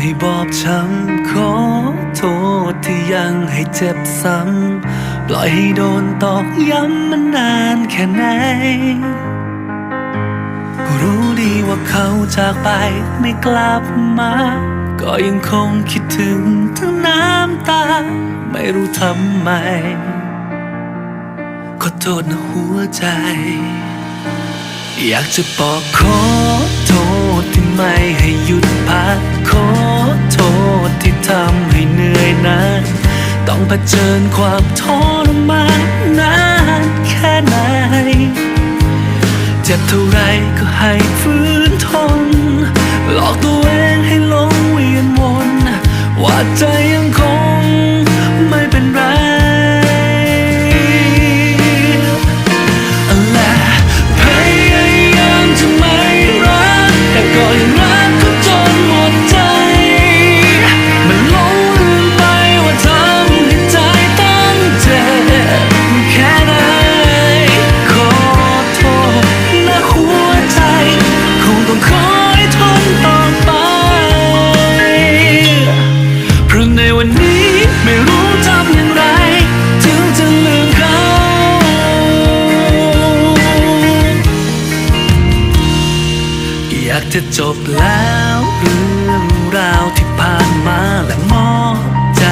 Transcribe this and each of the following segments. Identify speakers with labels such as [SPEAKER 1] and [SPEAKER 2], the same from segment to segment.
[SPEAKER 1] ให้บอบช้ำขอโทษที่ยังให้เจ็บซ้ำ ปล่อยให้โดนตอกย้ำมันนานแค่ไหน รู้ดีว่าเขาจากไปไม่กลับมา ก็ยังคงคิดถึงทั้งน้ำตา ไม่รู้ทำไม ขอโทษนะหัวใจ อยากจะบอกขอโทษที่ไม่ให้หยุดพักขอ โทษที่ทำให้เหนื่อยนานต้องเผชิญความทรมานนานแค่ไหน เจ็บเท่าไรก็ให้ฟื้นทน หลอกตัวเองให้หลงเวียนวนว่าใจยังค อยากจะจบแล้วเรื่องราวที่ผ่านมาและมอบใจ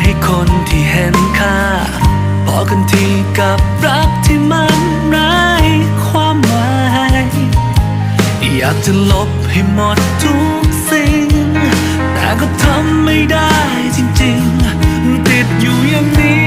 [SPEAKER 1] ให้คนที่เห็นค่าพอกันทีกับรักที่มันไร้ความหมายอยากจะลบให้หมดทุกสิ่ง แต่ก็ทำไม่ได้จริงๆ ติดอยู่อย่างนี้